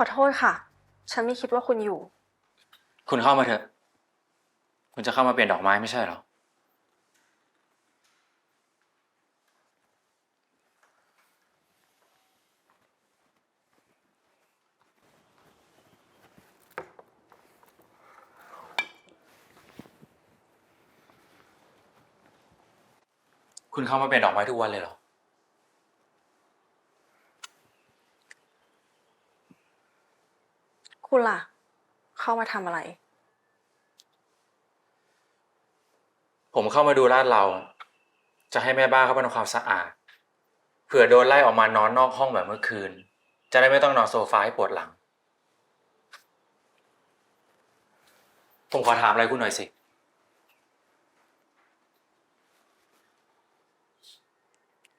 ขอโทษค่ะ ฉันไม่คิดว่าคุณอยู่ คุณเข้ามาเถอะ คุณจะเข้ามาเปลี่ยนดอกไม้ไม่ใช่เหรอ คุณเข้ามาเปลี่ยนดอกไม้ทุกวันเลยเหรอ คุณล่ะ เข้ามาทำอะไร ผมเข้ามาดูลาดเรา จะให้แม่บ้านเข้าไปทำความสะอาด เผื่อโดนไล่ออกมานอนนอกห้องแบบเมื่อคืน จะได้ไม่ต้องนอนโซฟาให้ปวดหลัง ผมขอถามอะไรคุณหน่อยสิ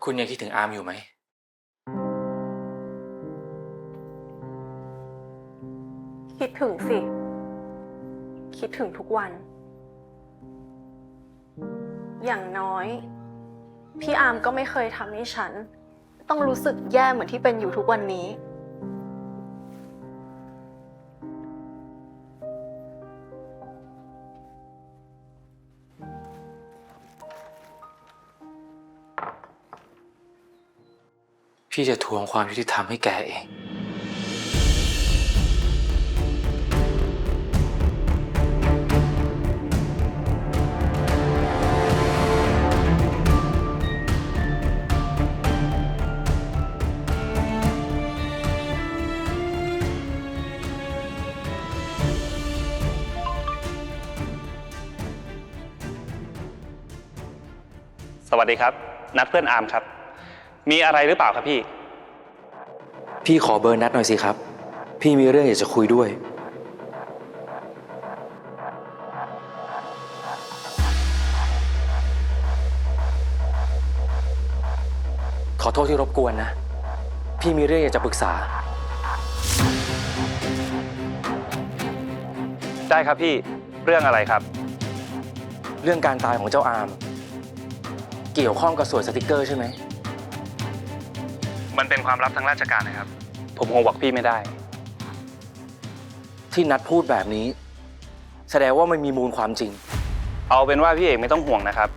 คุณยังคิดถึงอาร์มอยู่ไหม คิดถึงสิ คิดถึงทุกวัน อย่างน้อย พี่อาร์มก็ไม่เคยทำให้ฉัน ต้องรู้สึกแย่เหมือนที่เป็นอยู่ทุกวันนี้ พี่จะทวงความยุติธรรมให้แกเอง สวัสดีครับ นัดเพื่อนอาร์มครับ มีอะไรหรือเปล่าครับพี่ พี่ขอเบอร์นัดหน่อยสิครับ พี่มีเรื่องอยากจะคุยด้วย ขอโทษที่รบกวนนะ พี่มีเรื่องอยากจะปรึกษา ได้ครับพี่เรื่องอะไรครับ เรื่องการตายของเจ้าอาร์ม เกี่ยวข้องกับสวยสติกเกอร์ใช่ไหม มันเป็นความลับทางราชการนะครับ ผมคงบอกพี่ไม่ได้ ที่นัดพูดแบบนี้ แสดงว่ามันมีมูลความจริง เอาเป็นว่าพี่เอกไม่ต้องห่วงนะครับ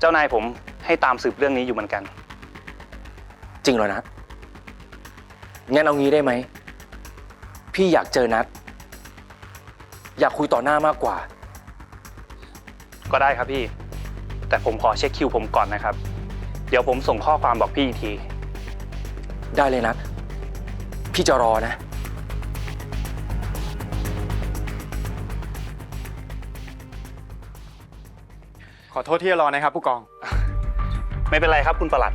เจ้านายผมให้ตามสืบเรื่องนี้อยู่เหมือนกัน จริงเหรอนัดงั้นเอางี้ได้ไหม พี่อยากเจอนัด อยากคุยต่อหน้ามากกว่า ก็ได้ครับพี่ แต่ผมขอเช็คคิวผมก่อนนะครับ เดี๋ยวผมส่งข้อความบอกพี่อีกที ได้เลยนัดพี่จะรอนะ ขอโทษที่จะรอนะครับ ผู้กอง ไม่เป็นไรครับคุณประหลัด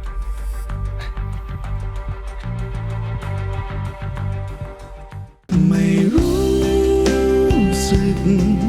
ไม่รู้สึก